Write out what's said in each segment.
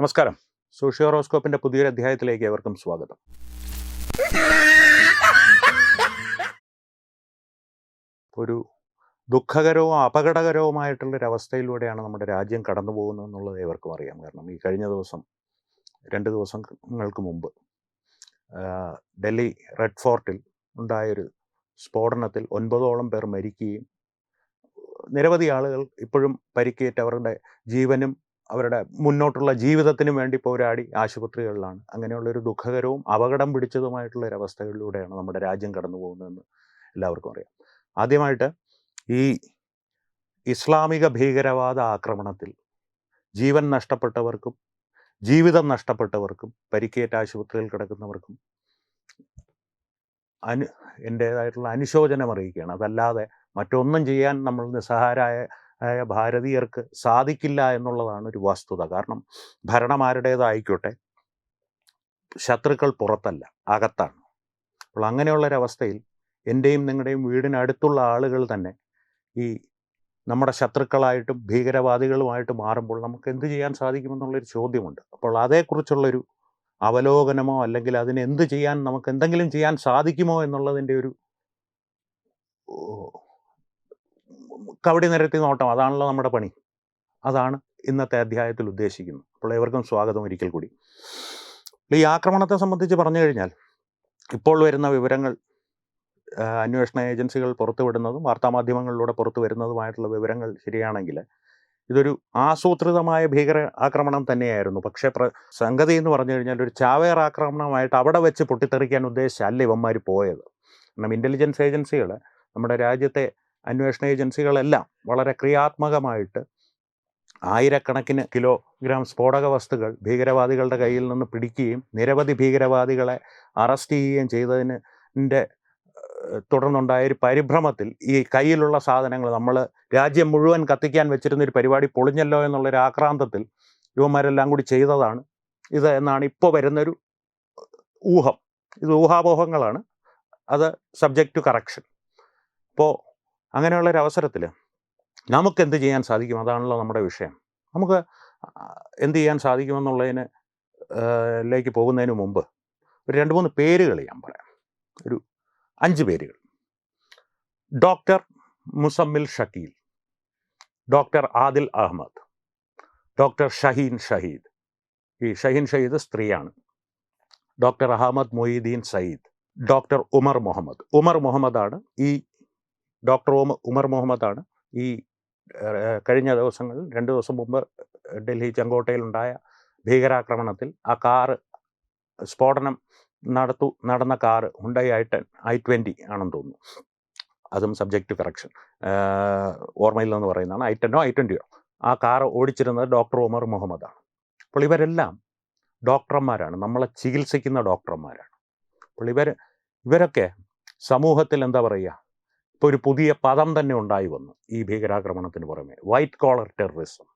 നമസ്കാരം. സോഷ്യോറോസ്കോപ്പിന്റെ പുതിയൊരു അധ്യായത്തിലേക്ക് ഏവർക്കും സ്വാഗതം. ഒരു ദുഃഖകരവും അപകടകരവുമായിട്ടുള്ളൊരവസ്ഥയിലൂടെയാണ് നമ്മുടെ രാജ്യം കടന്നു പോകുന്നത് എന്നുള്ളത് ഏവർക്കും അറിയാം. കാരണം ഈ കഴിഞ്ഞ ദിവസം രണ്ട് ദിവസങ്ങൾക്ക് മുമ്പ് ഡൽഹി റെഡ് ഫോർട്ടിൽ ഉണ്ടായൊരു സ്ഫോടനത്തിൽ ഒൻപതോളം പേർ മരിക്കുകയും നിരവധി ആളുകൾ ഇപ്പോഴും പരിക്കേറ്റവരുടെ ജീവനും അവരുടെ മുന്നോട്ടുള്ള ജീവിതത്തിന് വേണ്ടി പോരാടി ആശുപത്രികളിലാണ്. അങ്ങനെയുള്ളൊരു ദുഃഖകരവും അപകടം പിടിച്ചതുമായിട്ടുള്ള ഒരു അവസ്ഥകളിലൂടെയാണ് നമ്മുടെ രാജ്യം കടന്നു പോകുന്നതെന്ന് എല്ലാവർക്കും അറിയാം. ആദ്യമായിട്ട് ഈ ഇസ്ലാമിക ഭീകരവാദ ആക്രമണത്തിൽ ജീവൻ നഷ്ടപ്പെട്ടവർക്കും ജീവിതം നഷ്ടപ്പെട്ടവർക്കും പരിക്കേറ്റ ആശുപത്രിയിൽ കിടക്കുന്നവർക്കും അനു എന്റേതായിട്ടുള്ള അനുശോചനം അറിയിക്കുകയാണ്. അതല്ലാതെ മറ്റൊന്നും ചെയ്യാൻ നമ്മൾ നിസ്സഹാരായ ആയ ഭാരതീയർക്ക് സാധിക്കില്ല എന്നുള്ളതാണ് ഒരു വസ്തുത. കാരണം ഭരണം ആരുടേതായിക്കോട്ടെ ശത്രുക്കൾ പുറത്തല്ല അകത്താണ്. അപ്പോൾ അങ്ങനെയുള്ളൊരവസ്ഥയിൽ എന്റെയും നിങ്ങളുടെയും വീടിനടുത്തുള്ള ആളുകൾ തന്നെ ഈ നമ്മുടെ ശത്രുക്കളായിട്ടും ഭീകരവാദികളുമായിട്ട് മാറുമ്പോൾ നമുക്ക് എന്ത് ചെയ്യാൻ സാധിക്കുമെന്നുള്ളൊരു ചോദ്യമുണ്ട്. അപ്പോൾ അതേക്കുറിച്ചുള്ളൊരു അവലോകനമോ അല്ലെങ്കിൽ അതിന് എന്ത് ചെയ്യാൻ നമുക്ക് എന്തെങ്കിലും ചെയ്യാൻ സാധിക്കുമോ എന്നുള്ളതിന്റെ ഒരു കവടി നിരത്തി നോട്ടം അതാണല്ലോ നമ്മുടെ പണി. അതാണ് ഇന്നത്തെ അധ്യായത്തിൽ ഉദ്ദേശിക്കുന്നത്. അപ്പോൾ ഏവർക്കും സ്വാഗതം ഒരിക്കൽ കൂടി. ഈ ആക്രമണത്തെ സംബന്ധിച്ച് പറഞ്ഞു കഴിഞ്ഞാൽ ഇപ്പോൾ വരുന്ന വിവരങ്ങൾ അന്വേഷണ ഏജൻസികൾ പുറത്തുവിടുന്നതും വാർത്താമാധ്യമങ്ങളിലൂടെ പുറത്തു വരുന്നതുമായിട്ടുള്ള വിവരങ്ങൾ ശരിയാണെങ്കിൽ ഇതൊരു ആസൂത്രിതമായ ഭീകര ആക്രമണം തന്നെയായിരുന്നു. പക്ഷേ പ്ര സംഗതി എന്ന് പറഞ്ഞു കഴിഞ്ഞാൽ ഒരു ചാവേർ ആക്രമണമായിട്ട് അവിടെ വെച്ച് പൊട്ടിത്തെറിക്കാൻ ഉദ്ദേശിച്ചല്ല ഇവന്മാർ പോയത്. കാരണം ഇന്റലിജൻസ് ഏജൻസികൾ നമ്മുടെ രാജ്യത്തെ അന്വേഷണ ഏജൻസികളെല്ലാം വളരെ ക്രിയാത്മകമായിട്ട് ആയിരക്കണക്കിന് കിലോഗ്രാം സ്ഫോടക വസ്തുക്കൾ ഭീകരവാദികളുടെ കയ്യിൽ നിന്ന് പിടിക്കുകയും നിരവധി ഭീകരവാദികളെ അറസ്റ്റ് ചെയ്യുകയും ചെയ്തതിന്റെ തുടർന്നുണ്ടായ ഒരു പരിഭ്രമത്തിൽ ഈ കയ്യിലുള്ള സാധനങ്ങൾ നമ്മൾ രാജ്യം മുഴുവൻ കത്തിക്കാൻ വെച്ചിരുന്ന ഒരു പരിപാടി പൊളിഞ്ഞല്ലോ എന്നുള്ളൊരു ആക്രാന്തത്തിൽ യുവന്മാരെല്ലാം കൂടി ചെയ്തതാണ്. ഇത് എന്നാണ് ഇപ്പോൾ വരുന്നൊരു ഊഹം. ഇത് ഊഹാപോഹങ്ങളാണ്. അത് സബ്ജക്റ്റ് ടു കറക്ഷൻ അപ്പോൾ അങ്ങനെയുള്ളൊരു അവസരത്തിൽ നമുക്ക് എന്ത് ചെയ്യാൻ സാധിക്കും? അതാണല്ലോ നമ്മുടെ വിഷയം. നമുക്ക് എന്ത് ചെയ്യാൻ സാധിക്കുമെന്നുള്ളതിന് ലേക്ക് പോകുന്നതിന് മുമ്പ് ഒരു രണ്ട് മൂന്ന് പേരുകൾ ഞാൻ പറയാം. ഒരു അഞ്ച് പേരുകൾ. Doctor Muzammil Shakeel doctor Adil Ahmed doctor Shaheen Shahid. ഈ ഷഹീൻ ഷഹീദ് സ്ത്രീയാണ്. Doctor Ahmed Mohiyuddin Syed doctor Umar Muhammad. Umar മുഹമ്മദാണ് ഈ ഡോക്ടർ ഓ ഉമർ മുഹമ്മദാണ്. ഈ കഴിഞ്ഞ ദിവസങ്ങളിൽ രണ്ട് ദിവസം മുമ്പ് ഡൽഹി ചെങ്കോട്ടയിലുണ്ടായ ഭീകരാക്രമണത്തിൽ ആ കാറ് സ്ഫോടനം നടത്തു നടന്ന കാറ് ഉണ്ടായി ഐ ടെൻ ഐ ട്വന്റി ആണെന്ന് തോന്നുന്നു. അതും സബ്ജക്റ്റ് കറക്ഷൻ ഓർമ്മയിൽ നിന്ന് പറയുന്നതാണ്. ഐ ടെന്നോ ഐ ട്വന്റിയോ ആ കാർ ഓടിച്ചിരുന്നത് ഡോക്ടർ ഉമർ മുഹമ്മദാണ്. അപ്പോൾ ഇവരെല്ലാം ഡോക്ടർമാരാണ്. നമ്മളെ ചികിത്സിക്കുന്ന ഡോക്ടർമാരാണ്. അപ്പോൾ ഇവർ ഇവരൊക്കെ സമൂഹത്തിൽ എന്താ പറയുക? ഇപ്പോൾ ഒരു പുതിയ പദം തന്നെ ഉണ്ടായി വന്നു ഈ ഭീകരാക്രമണത്തിന് പുറമെ. വൈറ്റ് കോളർ ടെററിസം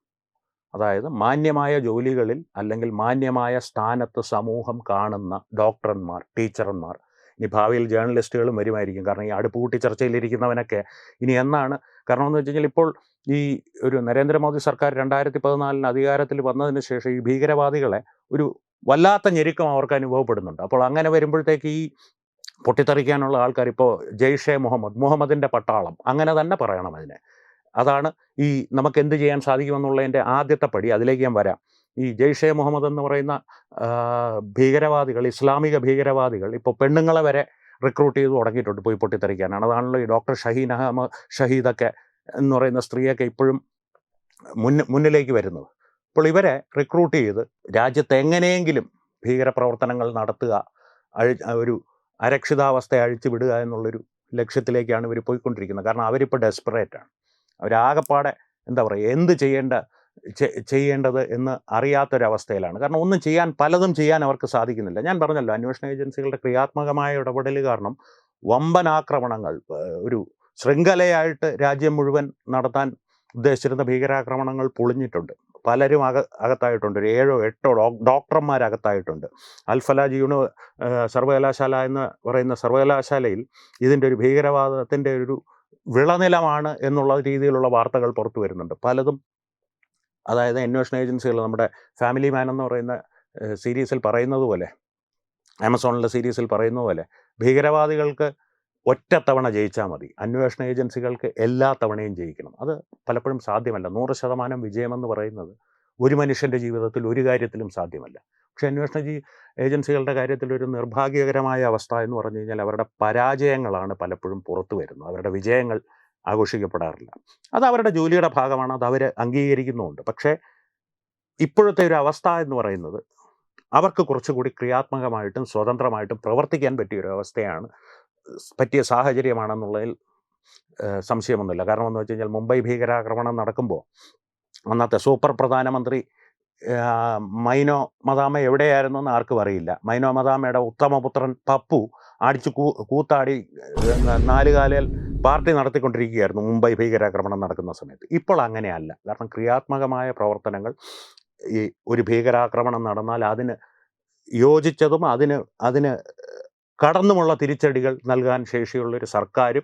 അതായത് മാന്യമായ ജോലികളിൽ അല്ലെങ്കിൽ മാന്യമായ സ്ഥാനത്ത് സമൂഹം കാണുന്ന ഡോക്ടർമാർ ടീച്ചർമാർ. ഇനി ഭാവിയിൽ ജേർണലിസ്റ്റുകളും വരുമായിരിക്കും. കാരണം ഈ അടുപ്പ് കൂട്ടി ചർച്ചയിലിരിക്കുന്നവനൊക്കെ ഇനി എന്നാണ്? കാരണം എന്ന് വെച്ച് കഴിഞ്ഞാൽ ഇപ്പോൾ ഈ ഒരു നരേന്ദ്രമോദി സർക്കാർ രണ്ടായിരത്തി പതിനാലിന് അധികാരത്തിൽ വന്നതിന് ശേഷം ഈ ഭീകരവാദികളെ ഒരു വല്ലാത്ത ഞെരുക്കം അവർക്ക് അനുഭവപ്പെടുന്നുണ്ട്. അപ്പോൾ അങ്ങനെ വരുമ്പോഴത്തേക്ക് ഈ പൊട്ടിത്തെറിക്കാനുള്ള ആൾക്കാർ ഇപ്പോൾ ജെയ്ഷെ മുഹമ്മദ് മുഹമ്മദിന്റെ പട്ടാളം അങ്ങനെ തന്നെ പറയണം അതിനെ. അതാണ് ഈ നമുക്ക് എന്ത് ചെയ്യാൻ സാധിക്കുമെന്നുള്ളതിന്റെ ആദ്യത്തെ പടി. അതിലേക്ക് ഞാൻ വരാം. ഈ ജെയ്ഷെ മുഹമ്മദ് എന്ന് പറയുന്ന ഭീകരവാദികൾ ഇസ്ലാമിക ഭീകരവാദികൾ ഇപ്പോൾ പെണ്ണുങ്ങളെ വരെ റിക്രൂട്ട് ചെയ്ത് തുടങ്ങിയിട്ടുണ്ട് പോയി പൊട്ടിത്തെറിക്കാനാണ്. അതാണല്ലോ ഈ ഡോക്ടർ ഷഹീൻ അഹമ്മദ് ഷഹീദൊക്കെ എന്ന് പറയുന്ന സ്ത്രീയൊക്കെ ഇപ്പോഴും മുന്ന മുന്നിലേക്ക് വരുന്നത്. അപ്പോൾ ഇവരെ റിക്രൂട്ട് ചെയ്ത് രാജ്യത്ത് എങ്ങനെയെങ്കിലും ഭീകരപ്രവർത്തനങ്ങൾ നടത്തുക ഒരു അരക്ഷിതാവസ്ഥ അഴിച്ചു വിടുക എന്നുള്ളൊരു ലക്ഷ്യത്തിലേക്കാണ് ഇവർ പോയിക്കൊണ്ടിരിക്കുന്നത്. കാരണം അവരിപ്പോൾ ഡെസ്പറേറ്റ് ആണ്. അവരാകപ്പാടെ എന്താ പറയുക എന്ത് ചെയ്യേണ്ട ചെയ്യേണ്ടത് എന്ന് അറിയാത്തൊരവസ്ഥയിലാണ്. കാരണം ഒന്നും ചെയ്യാൻ പലതും ചെയ്യാൻ അവർക്ക് സാധിക്കുന്നില്ല. ഞാൻ പറഞ്ഞല്ലോ അന്വേഷണ ഏജൻസികളുടെ ക്രിയാത്മകമായ ഇടപെടൽ കാരണം വമ്പനാക്രമണങ്ങൾ ഒരു ശൃംഖലയായിട്ട് രാജ്യം മുഴുവൻ നടത്താൻ ഉദ്ദേശിച്ചിരുന്ന ഭീകരാക്രമണങ്ങൾ പൊളിഞ്ഞിട്ടുണ്ട്. പലരും അക അകത്തായിട്ടുണ്ട്. ഒരു ഏഴോ എട്ടോ ഡോ ഡോക്ടർമാർ അകത്തായിട്ടുണ്ട് അൽഫലാജ് യൂണി സർവകലാശാല എന്ന് പറയുന്ന സർവകലാശാലയിൽ ഇതിന്റെ ഒരു ഭീകരവാദത്തിന്റെ ഒരു വിളനിലമാണ് എന്നുള്ള രീതിയിലുള്ള വാർത്തകൾ പുറത്തു വരുന്നുണ്ട്. പലതും അതായത് അന്വേഷണ ഏജൻസികൾ നമ്മുടെ ഫാമിലി മാൻ എന്ന് പറയുന്ന സീരീസിൽ പറയുന്നത് പോലെ ആമസോണിലെ സീരീസിൽ പറയുന്നത് പോലെ ഭീകരവാദികൾക്ക് ഒറ്റത്തവണ ജയിച്ചാൽ മതി. അന്വേഷണ ഏജൻസികൾക്ക് എല്ലാ തവണയും ജയിക്കണം. അത് പലപ്പോഴും സാധ്യമല്ല. നൂറ് ശതമാനം വിജയമെന്ന് പറയുന്നത് ഒരു മനുഷ്യന്റെ ജീവിതത്തിൽ ഒരു കാര്യത്തിലും സാധ്യമല്ല. പക്ഷേ അന്വേഷണ ജീ ഏജൻസികളുടെ കാര്യത്തിൽ ഒരു നിർഭാഗ്യകരമായ അവസ്ഥ എന്ന് പറഞ്ഞു കഴിഞ്ഞാൽ അവരുടെ പരാജയങ്ങളാണ് പലപ്പോഴും പുറത്തു വരുന്നത്. അവരുടെ വിജയങ്ങൾ ആഘോഷിക്കപ്പെടാറില്ല. അത് അവരുടെ ജോലിയുടെ ഭാഗമാണ്. അത് അവർ അംഗീകരിക്കുന്നുമുണ്ട്. പക്ഷേ ഇപ്പോഴത്തെ ഒരു അവസ്ഥ എന്ന് പറയുന്നത് അവർക്ക് കുറച്ചുകൂടി ക്രിയാത്മകമായിട്ടും സ്വതന്ത്രമായിട്ടും പ്രവർത്തിക്കാൻ പറ്റിയ ഒരു അവസ്ഥയാണ് പറ്റിയ സാഹചര്യമാണെന്നുള്ളതിൽ സംശയമൊന്നുമില്ല. കാരണം എന്ന് വെച്ച് കഴിഞ്ഞാൽ മുംബൈ ഭീകരാക്രമണം നടക്കുമ്പോൾ അന്നത്തെ സൂപ്പർ പ്രധാനമന്ത്രി മൈനോ മദാമ എവിടെയായിരുന്നു എന്ന് ആർക്കും അറിയില്ല. മൈനോ മദാമയുടെ ഉത്തമപുത്രൻ പപ്പു അടിച്ചു കൂ കൂത്താടി നാലുകാലിൽ പാർട്ടി നടത്തിക്കൊണ്ടിരിക്കുകയായിരുന്നു മുംബൈ ഭീകരാക്രമണം നടക്കുന്ന സമയത്ത്. ഇപ്പോൾ അങ്ങനെയല്ല. കാരണം ക്രിയാത്മകമായ പ്രവർത്തനങ്ങൾ ഈ ഒരു ഭീകരാക്രമണം നടന്നാൽ അതിന് യോജിച്ചതും അതിന് അതിന് കടന്നുമുള്ള തിരിച്ചടികൾ നൽകാൻ ശേഷിയുള്ള ഒരു സർക്കാരും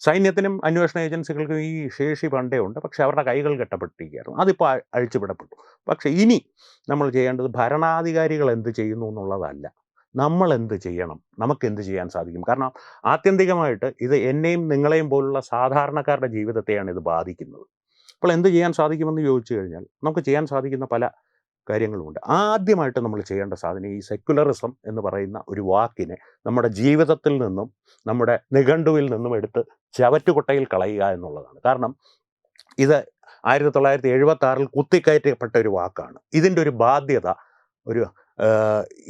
സൈന്യത്തിനും അന്വേഷണ ഏജൻസികൾക്കും ഈ ശേഷി പണ്ടേ ഉണ്ട്. പക്ഷേ അവരുടെ കൈകൾ കെട്ടപ്പെട്ടിരിക്കുകയായിരുന്നു. അതിപ്പോൾ അഴിച്ചുവിടപ്പെട്ടു. പക്ഷേ ഇനി നമ്മൾ ചെയ്യേണ്ടത് ഭരണാധികാരികൾ എന്ത് ചെയ്യുന്നു എന്നുള്ളതല്ല. നമ്മൾ എന്ത് ചെയ്യണം? നമുക്ക് എന്ത് ചെയ്യാൻ സാധിക്കും? കാരണം ആത്യന്തികമായിട്ട് ഇത് എന്നെയും നിങ്ങളെയും പോലുള്ള സാധാരണക്കാരുടെ ജീവിതത്തെയാണ് ഇത് ബാധിക്കുന്നത്. അപ്പോൾ എന്ത് ചെയ്യാൻ സാധിക്കുമെന്ന് ചോദിച്ചു കഴിഞ്ഞാൽ നമുക്ക് ചെയ്യാൻ സാധിക്കുന്ന പല കാര്യങ്ങളുമുണ്ട്. ആദ്യമായിട്ട് നമ്മൾ ചെയ്യേണ്ട സാധനം ഈ സെക്യുലറിസം എന്ന് പറയുന്ന ഒരു വാക്കിനെ നമ്മുടെ ജീവിതത്തിൽ നിന്നും നമ്മുടെ നിഘണ്ടുവിൽ നിന്നും എടുത്ത് ചവറ്റുകുട്ടയിൽ കളയുക എന്നുള്ളതാണ്. കാരണം ഇത് ആയിരത്തി തൊള്ളായിരത്തി എഴുപത്തി ആറിൽ കുത്തിക്കയറ്റപ്പെട്ട ഒരു വാക്കാണ്. ഇതിന്റെ ഒരു ബാധ്യത ഒരു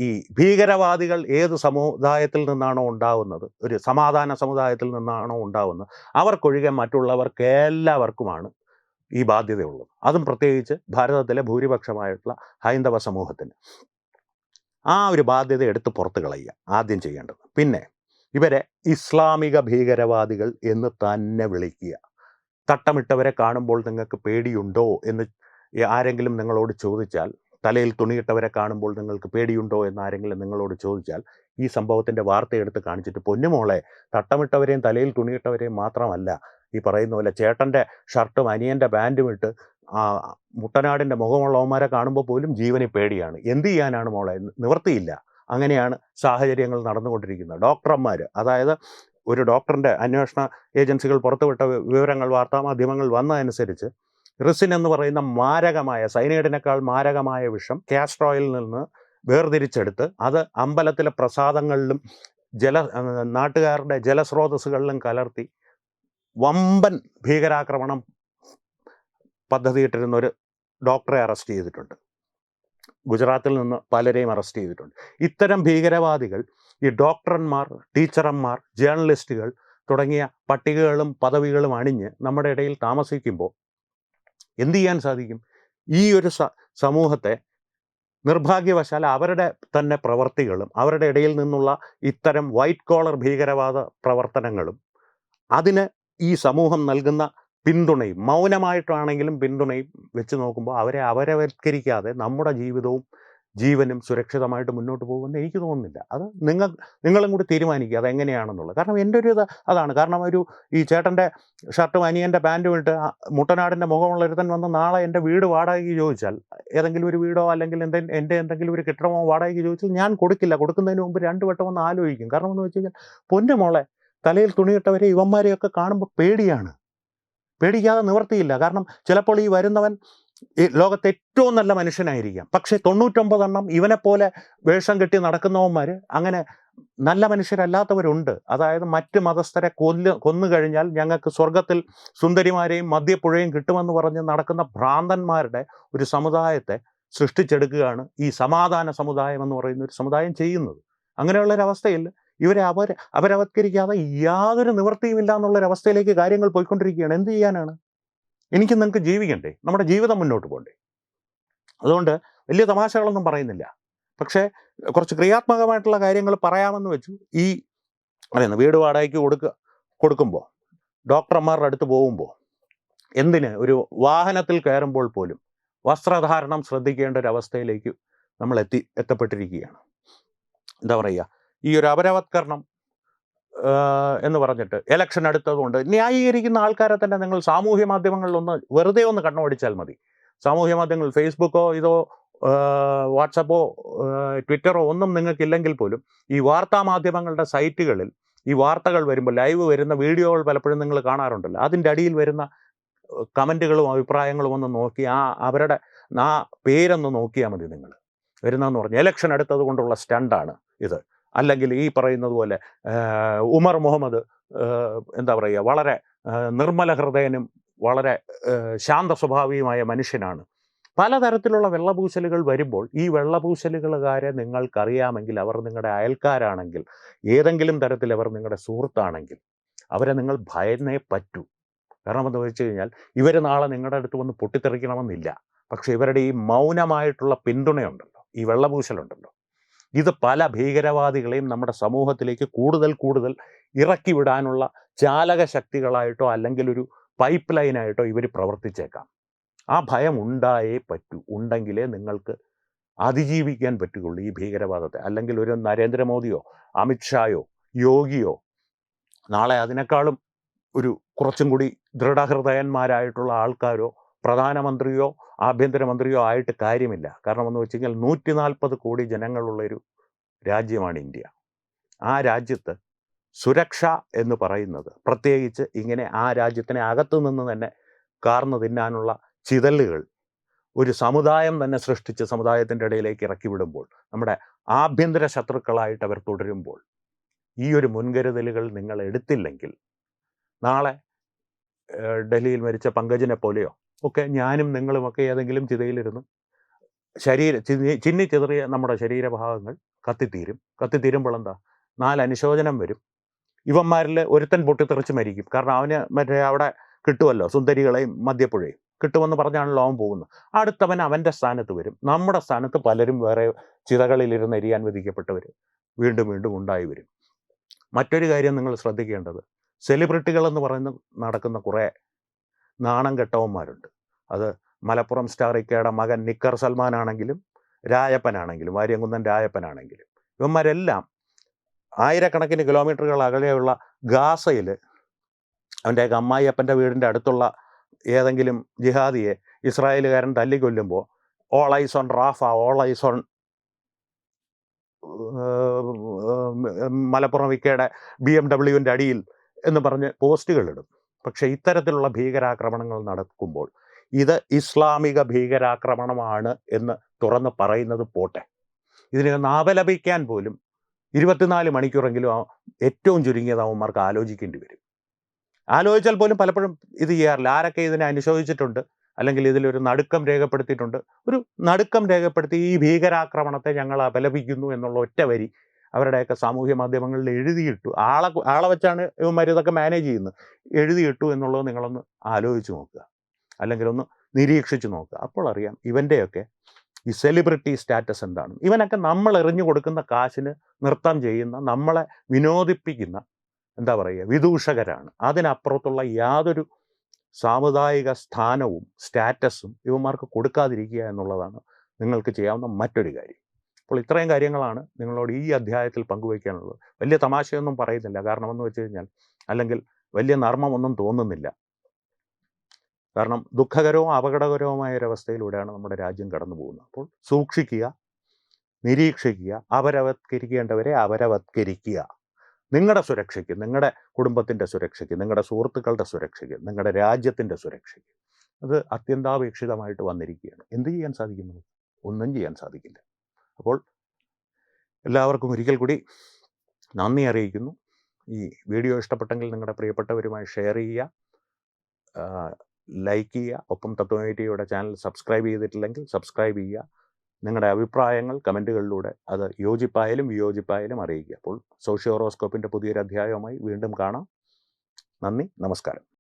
ഈ ഭീകരവാദികൾ ഏത് സമുദായത്തിൽ നിന്നാണോ ഉണ്ടാവുന്നത്? ഒരു സമാധാന സമുദായത്തിൽ നിന്നാണോ ഉണ്ടാവുന്നത്? അവർക്കൊഴികെ മറ്റുള്ളവർക്ക് എല്ലാവർക്കുമാണ് ഈ ബാധ്യതയുള്ളത്. അതും പ്രത്യേകിച്ച് ഭാരതത്തിലെ ഭൂരിപക്ഷമായിട്ടുള്ള ഹൈന്ദവ സമൂഹത്തിന്. ആ ഒരു ബാധ്യത എടുത്ത് പുറത്ത് കളയുക ആദ്യം ചെയ്യേണ്ടത്. പിന്നെ ഇവരെ ഇസ്ലാമിക ഭീകരവാദികൾ എന്ന് തന്നെ വിളിക്കുക. തട്ടമിട്ടവരെ കാണുമ്പോൾ നിങ്ങൾക്ക് പേടിയുണ്ടോ എന്ന് ആരെങ്കിലും നിങ്ങളോട് ചോദിച്ചാൽ തലയിൽ തുണിയിട്ടവരെ കാണുമ്പോൾ നിങ്ങൾക്ക് പേടിയുണ്ടോ എന്ന് ആരെങ്കിലും നിങ്ങളോട് ചോദിച്ചാൽ ഈ സംഭവത്തിന്റെ വാർത്തയെടുത്ത് കാണിച്ചിട്ട് പൊന്നുമോളെ തട്ടമിട്ടവരെയും തലയിൽ തുണിയിട്ടവരെയും മാത്രമല്ല ഈ പറയുന്ന പോലെ ചേട്ടന്റെ ഷർട്ടും അനിയന്റെ പാന്റും ഇട്ട് മുട്ടനാടിന്റെ മുഖമുള്ളവന്മാരെ കാണുമ്പോൾ പോലും ജീവനെ പേടിയാണ്. എന്ത് ചെയ്യാനാണ് മോളെ? നിവർത്തിയില്ല അങ്ങനെയാണ് സാഹചര്യങ്ങൾ നടന്നുകൊണ്ടിരിക്കുന്നത്. ഡോക്ടർമാർ അതായത് ഒരു ഡോക്ടറിന്റെ അന്വേഷണ ഏജൻസികൾ പുറത്തുവിട്ട വിവരങ്ങൾ വാർത്താമാധ്യമങ്ങൾ വന്നതനുസരിച്ച് റിസിൻ എന്ന് പറയുന്ന മാരകമായ സൈനൈഡിനേക്കാൾ മാരകമായ വിഷം കാസ്ട്രോയിൽ നിന്ന് വേർതിരിച്ചെടുത്ത് അത് അമ്പലത്തിലെ പ്രസാദങ്ങളിലും ജല നാട്ടുകാരുടെ ജലസ്രോതസ്സുകളിലും കലർത്തി വമ്പൻ ഭീകരാക്രമണം പദ്ധതിയിട്ടിരുന്ന ഒരു ഡോക്ടറെ അറസ്റ്റ് ചെയ്തിട്ടുണ്ട്. ഗുജറാത്തിൽ നിന്ന് പലരെയും അറസ്റ്റ് ചെയ്തിട്ടുണ്ട്. ഇത്തരം ഭീകരവാദികൾ ഈ ഡോക്ടർമാർ ടീച്ചർമാർ ജേർണലിസ്റ്റുകൾ തുടങ്ങിയ പട്ടികകളും പദവികളും അണിഞ്ഞ് നമ്മുടെ ഇടയിൽ താമസിക്കുമ്പോൾ എന്തു ചെയ്യാൻ സാധിക്കും? ഈ ഒരു സമൂഹത്തെ നിർഭാഗ്യവശാൽ അവരുടെ തന്നെ പ്രവർത്തികളും അവരുടെ ഇടയിൽ നിന്നുള്ള ഇത്തരം വൈറ്റ് കോളർ ഭീകരവാദ പ്രവർത്തനങ്ങളും അതിന് ഈ സമൂഹം നൽകുന്ന പിന്തുണയും മൗനമായിട്ടാണെങ്കിലും പിന്തുണയും വെച്ച് നോക്കുമ്പോൾ അവരെ അവരവൽക്കരിക്കാതെ നമ്മുടെ ജീവിതവും ജീവനും സുരക്ഷിതമായിട്ട് മുന്നോട്ട് പോകുമെന്ന് എനിക്ക് തോന്നുന്നില്ല. അത് നിങ്ങൾ നിങ്ങളും കൂടി തീരുമാനിക്കുക അതെങ്ങനെയാണെന്നുള്ളത്. കാരണം എന്റെ ഒരു ഇത് അതാണ്. കാരണം ഒരു ഈ ചേട്ടന്റെ ഷർട്ടും അനിയന്റെ പാന്റും ഇട്ട് മുട്ടനാടിന്റെ മുഖമുള്ള ഒരുത്തൻ വന്ന് നാളെ എന്റെ വീട് വാടകയ്ക്ക് ചോദിച്ചാൽ ഏതെങ്കിലും ഒരു വീടോ അല്ലെങ്കിൽ എന്തെ എന്റെ എന്തെങ്കിലും ഒരു കെട്ടിടമോ വാടകയ്ക്ക് ചോദിച്ചാൽ ഞാൻ കൊടുക്കില്ല. കൊടുക്കുന്നതിന് മുമ്പ് രണ്ട് വട്ടം ഒന്ന് ആലോചിക്കും. കാരണം എന്ന് വെച്ച് കഴിഞ്ഞാൽ പൊന്നു മോളെ തലയിൽ തുണിയിട്ടവരെ ഇവന്മാരെയൊക്കെ കാണുമ്പോൾ പേടിയാണ്. പേടിക്കാതെ നിവർത്തിയില്ല. കാരണം ചിലപ്പോൾ ഈ വരുന്നവൻ ഈ ലോകത്തെ ഏറ്റവും നല്ല മനുഷ്യനായിരിക്കാം. പക്ഷേ തൊണ്ണൂറ്റൊമ്പതെണ്ണം ഇവനെപ്പോലെ വേഷം കെട്ടി നടക്കുന്നവന്മാർ അങ്ങനെ നല്ല മനുഷ്യരല്ലാത്തവരുണ്ട്. അതായത് മറ്റ് മതസ്ഥരെ കൊല്ല് കൊന്നു കഴിഞ്ഞാൽ ഞങ്ങൾക്ക് സ്വർഗത്തിൽ സുന്ദരിമാരെയും മദ്യപ്പുഴയും കിട്ടുമെന്ന് പറഞ്ഞ് നടക്കുന്ന ഭ്രാന്തന്മാരുടെ ഒരു സമുദായത്തെ സൃഷ്ടിച്ചെടുക്കുകയാണ് ഈ സമാധാന സമുദായം എന്ന് പറയുന്ന ഒരു സമുദായം ചെയ്യുന്നത്. അങ്ങനെയുള്ളൊരവസ്ഥയിൽ ഇവരെ അവർ അവരവത്കരിക്കാതെ യാതൊരു നിവൃത്തിയും നിവൃത്തിയുമില്ല എന്നുള്ളൊരവസ്ഥയിലേക്ക് കാര്യങ്ങൾ പോയിക്കൊണ്ടിരിക്കുകയാണ്. എന്ത് ചെയ്യാനാണ്? എനിക്ക് നിങ്ങൾക്ക് ജീവിക്കണ്ടേ? നമ്മുടെ ജീവിതം മുന്നോട്ട് പോകണ്ടേ? അതുകൊണ്ട് വലിയ തമാശകളൊന്നും പറയുന്നില്ല. പക്ഷേ കുറച്ച് ക്രിയാത്മകമായിട്ടുള്ള കാര്യങ്ങൾ പറയാമെന്ന് വെച്ചു. ഈ പറയുന്ന വീട് വാടകയ്ക്ക് കൊടുക്കുക കൊടുക്കുമ്പോൾ ഡോക്ടർമാരുടെ അടുത്ത് പോകുമ്പോൾ എന്തിന് ഒരു വാഹനത്തിൽ കയറുമ്പോൾ പോലും വസ്ത്രധാരണം ശ്രദ്ധിക്കേണ്ട ഒരു അവസ്ഥയിലേക്ക് നമ്മൾ എത്തി എത്തപ്പെട്ടിരിക്കുകയാണ്. എന്താ പറയുക? ഈ ഒരു അപരവത്കരണം എന്ന് പറഞ്ഞിട്ട് ഇലക്ഷൻ അടുത്തതുകൊണ്ട് ന്യായീകരിക്കുന്ന ആൾക്കാരെ തന്നെ നിങ്ങൾ സാമൂഹ്യ മാധ്യമങ്ങളിൽ ഒന്ന് വെറുതെ ഒന്ന് കണ്ണോടിച്ചാൽ മതി. സാമൂഹ്യ മാധ്യമങ്ങൾ ഫേസ്ബുക്കോ ഇതോ വാട്സപ്പോ ട്വിറ്ററോ ഒന്നും നിങ്ങൾക്കില്ലെങ്കിൽ പോലും ഈ വാർത്താ മാധ്യമങ്ങളുടെ സൈറ്റുകളിൽ ഈ വാർത്തകൾ വരുമ്പോൾ ലൈവ് വരുന്ന വീഡിയോകൾ പലപ്പോഴും നിങ്ങൾ കാണാറുണ്ടല്ലോ. അതിന്റെ അടിയിൽ വരുന്ന കമന്റുകളും അഭിപ്രായങ്ങളും ഒന്ന് നോക്കി ആ അവരുടെ ആ പേരൊന്ന് നോക്കിയാൽ മതി നിങ്ങൾ. വരുന്നതെന്ന് പറഞ്ഞാൽ ഇലക്ഷൻ എടുത്തത് കൊണ്ടുള്ള സ്റ്റണ്ടാണ് ഇത്. അല്ലെങ്കിൽ ഈ പറയുന്നത് പോലെ ഉമർ മുഹമ്മദ് എന്താ പറയുക വളരെ നിർമ്മല ഹൃദയനും വളരെ ശാന്ത സ്വഭാവിയുമായ മനുഷ്യനാണ്. പലതരത്തിലുള്ള വെള്ളപൂശലുകൾ വരുമ്പോൾ ഈ വെള്ളപൂശലുകളുകാരെ നിങ്ങൾക്കറിയാമെങ്കിൽ അവർ നിങ്ങളുടെ അയൽക്കാരാണെങ്കിൽ ഏതെങ്കിലും തരത്തിൽ അവർ നിങ്ങളുടെ സുഹൃത്താണെങ്കിൽ അവരെ നിങ്ങൾ ഭയന്നേ പറ്റൂ. കാരണം എന്താ വെച്ച് കഴിഞ്ഞാൽ ഇവർ നാളെ നിങ്ങളുടെ അടുത്ത് വന്ന് പൊട്ടിത്തെറിക്കണമെന്നില്ല. പക്ഷേ ഇവരുടെ ഈ മൗനമായിട്ടുള്ള പിന്തുണയുണ്ടല്ലോ ഈ വെള്ളപൂശലുണ്ടല്ലോ. ഇത് പല ഭീകരവാദികളെയും നമ്മുടെ സമൂഹത്തിലേക്ക് കൂടുതൽ കൂടുതൽ ഇറക്കി വിടാനുള്ള ചാലക ശക്തികളായിട്ടോ അല്ലെങ്കിൽ ഒരു പൈപ്പ് ലൈനായിട്ടോ ഇവർ പ്രവർത്തിച്ചേക്കാം. ആ ഭയം ഉണ്ടായേ പറ്റൂ. ഉണ്ടെങ്കിലേ നിങ്ങൾക്ക് അതിജീവിക്കാൻ പറ്റുകയുള്ളൂ ഈ ഭീകരവാദത്തെ. അല്ലെങ്കിൽ ഒരു നരേന്ദ്രമോദിയോ അമിത്ഷായോ യോഗിയോ നാളെ അതിനേക്കാളും ഒരു കുറച്ചും കൂടി ദൃഢഹൃദയന്മാരായിട്ടുള്ള ആൾക്കാരോ പ്രധാനമന്ത്രിയോ ആഭ്യന്തരമന്ത്രിയോ ആയിട്ട് കാര്യമില്ല. കാരണം എന്ന് വെച്ച് കഴിഞ്ഞാൽ നൂറ്റി നാൽപ്പത് കോടി ജനങ്ങളുള്ളൊരു രാജ്യമാണ് ഇന്ത്യ. ആ രാജ്യത്ത് സുരക്ഷ എന്ന് പറയുന്നത് പ്രത്യേകിച്ച് ഇങ്ങനെ ആ രാജ്യത്തിനെ അകത്തു നിന്ന് തന്നെ കാർന്നു തിന്നാനുള്ള ചിതലുകൾ ഒരു സമുദായം തന്നെ സൃഷ്ടിച്ച് സമുദായത്തിന്റെ ഇടയിലേക്ക് ഇറക്കി വിടുമ്പോൾ നമ്മുടെ ആഭ്യന്തര ശത്രുക്കളായിട്ട് അവർ തുടരുമ്പോൾ ഈ ഒരു മുൻകരുതലുകൾ നിങ്ങൾ എടുത്തില്ലെങ്കിൽ നാളെ ഡൽഹിയിൽ മരിച്ച പങ്കജിനെ പോലെയോ ഒക്കെ ഞാനും നിങ്ങളുമൊക്കെ ഏതെങ്കിലും ചിതയിലിരുന്ന് ശരീര ചിന്നി ചിതറിയ നമ്മുടെ ശരീരഭാഗങ്ങൾ കത്തിത്തീരും. കത്തിത്തീരുമ്പോൾ എന്താ? നാല് അനുശോചനം വരും. ഇവന്മാരിൽ ഒരുത്തൻ പൊട്ടിത്തെറിച്ച് മരിക്കും. കാരണം അവന് മറ്റേ അവിടെ കിട്ടുമല്ലോ സുന്ദരികളെയും മദ്യപ്പുഴയും. കിട്ടുമെന്ന് പറഞ്ഞാണല്ലോ അവൻ പോകുന്നത്. അടുത്തവൻ അവന്റെ സ്ഥാനത്ത് വരും. നമ്മുടെ സ്ഥാനത്ത് പലരും വേറെ ചിതകളിലിരുന്ന് എരിയാൻ വിധിക്കപ്പെട്ടവർ വീണ്ടും വീണ്ടും ഉണ്ടായി വരും. മറ്റൊരു കാര്യം നിങ്ങൾ ശ്രദ്ധിക്കേണ്ടത്. സെലിബ്രിറ്റികൾ എന്ന് പറയുന്ന നടക്കുന്ന കുറേ നാണം കെട്ടവന്മാരുണ്ട്. അത് മലപ്പുറം സ്റ്റാർ ഇക്കയുടെ മകൻ നിക്കർ സൽമാൻ ആണെങ്കിലും രായപ്പനാണെങ്കിലും വാര്യംകുന്നൻ രായപ്പനാണെങ്കിലും. ഇവന്മാരെല്ലാം ആയിരക്കണക്കിന് കിലോമീറ്ററുകൾ അകലെയുള്ള ഗാസയിൽ അവന്റെ അമ്മായിയപ്പന്റെ വീടിന്റെ അടുത്തുള്ള ഏതെങ്കിലും ജിഹാദിയെ ഇസ്രായേലുകാരൻ തല്ലിക്കൊല്ലുമ്പോൾ all eyes on Rafah all eyes on Malappuram വിക്കയുടെ B M ഡബ്ല്യുവിന്റെ അടിയിൽ എന്ന് പറഞ്ഞ് പോസ്റ്റുകൾ ഇടും. പക്ഷേ ഇത്തരത്തിലുള്ള ഭീകരാക്രമണങ്ങൾ നടക്കുമ്പോൾ ഇത് ഇസ്ലാമിക ഭീകരാക്രമണമാണ് എന്ന് തുറന്ന് പറയുന്നത് പോട്ടെ. ഇതിനെ നാവലപിക്കാൻ പോലും ഇരുപത്തിനാല് മണിക്കൂറെങ്കിലും ഏറ്റവും ചുരുങ്ങിയത് അവന്മാർക്ക് ആലോചിക്കേണ്ടി വരും. ആലോചിച്ചാൽ പോലും പലപ്പോഴും ഇത് ചെയ്യാറില്ല. ആരൊക്കെ ഇതിനെ അനുശോചിച്ചിട്ടുണ്ട്? അല്ലെങ്കിൽ ഇതിലൊരു നടുക്കം രേഖപ്പെടുത്തിയിട്ടുണ്ട്? ഒരു നടുക്കം രേഖപ്പെടുത്തി ഈ ഭീകരാക്രമണത്തെ ഞങ്ങൾ അപലപിക്കുന്നു എന്നുള്ള ഒറ്റ വരി അവരുടെയൊക്കെ സാമൂഹ്യ മാധ്യമങ്ങളിൽ എഴുതിയിട്ടു ആളെ ആളെ വെച്ചാണ് ഇവന്മാർ ഇതൊക്കെ മാനേജ് ചെയ്യുന്നത്. എഴുതിയിട്ടു എന്നുള്ളത് നിങ്ങളൊന്ന് ആലോചിച്ച് നോക്കുക. അല്ലെങ്കിൽ ഒന്ന് നിരീക്ഷിച്ച് നോക്കുക. അപ്പോൾ അറിയാം ഇവന്റെയൊക്കെ ഈ സെലിബ്രിറ്റി സ്റ്റാറ്റസ് എന്താണ്. ഇവനൊക്കെ നമ്മൾ എറിഞ്ഞു കൊടുക്കുന്ന കാശിന് നൃത്തം ചെയ്യുന്ന നമ്മളെ വിനോദിപ്പിക്കുന്ന എന്താ പറയുക വിദൂഷകരാണ്. അതിനപ്പുറത്തുള്ള യാതൊരു സാമുദായിക സ്ഥാനവും സ്റ്റാറ്റസും ഇവന്മാർക്ക് കൊടുക്കാതിരിക്കുക എന്നുള്ളതാണ് നിങ്ങൾക്ക് ചെയ്യാവുന്ന മറ്റൊരു കാര്യം. അപ്പോൾ ഇത്രയും കാര്യങ്ങളാണ് നിങ്ങളോട് ഈ അധ്യായത്തിൽ പങ്കുവയ്ക്കാനുള്ളത്. വലിയ തമാശയൊന്നും പറയുന്നില്ല കാരണം എന്ന് വെച്ച് കഴിഞ്ഞാൽ അല്ലെങ്കിൽ വലിയ നർമ്മമൊന്നും തോന്നുന്നില്ല. കാരണം ദുഃഖകരവും അപകടകരവുമായ ഒരവസ്ഥയിലൂടെയാണ് നമ്മുടെ രാജ്യം കടന്നു പോകുന്നത്. അപ്പോൾ സൂക്ഷിക്കുക നിരീക്ഷിക്കുക അവരവത്കരിക്കേണ്ടവരെ അവരവത്കരിക്കുക നിങ്ങളുടെ സുരക്ഷയ്ക്ക് നിങ്ങളുടെ കുടുംബത്തിന്റെ സുരക്ഷയ്ക്ക് നിങ്ങളുടെ സുഹൃത്തുക്കളുടെ സുരക്ഷയ്ക്ക് നിങ്ങളുടെ രാജ്യത്തിന്റെ സുരക്ഷയ്ക്ക്. അത് അത്യന്താപേക്ഷിതമായിട്ട് വന്നിരിക്കുകയാണ്. എന്ത് ചെയ്യാൻ സാധിക്കുന്നു? ഒന്നും ചെയ്യാൻ സാധിക്കില്ല. അപ്പോൾ എല്ലാവർക്കും ഒരിക്കൽ കൂടി നന്ദി അറിയിക്കുന്നു. ഈ വീഡിയോ ഇഷ്ടപ്പെട്ടെങ്കിൽ നിങ്ങളുടെ പ്രിയപ്പെട്ടവരുമായി ഷെയർ ചെയ്യുക. ലൈക്ക് ചെയ്യുക. ഒപ്പം തത്വമേറ്റിയുടെ ചാനൽ സബ്സ്ക്രൈബ് ചെയ്തിട്ടില്ലെങ്കിൽ സബ്സ്ക്രൈബ് ചെയ്യുക. നിങ്ങളുടെ അഭിപ്രായങ്ങൾ കമന്റുകളിലൂടെ അത് യോജിപ്പായാലും വിയോജിപ്പായാലും അറിയിക്കുക. അപ്പോൾ സോഷ്യോറോസ്കോപ്പിന്റെ പുതിയൊരു അധ്യായവുമായി വീണ്ടും കാണാം. നന്ദി. നമസ്കാരം.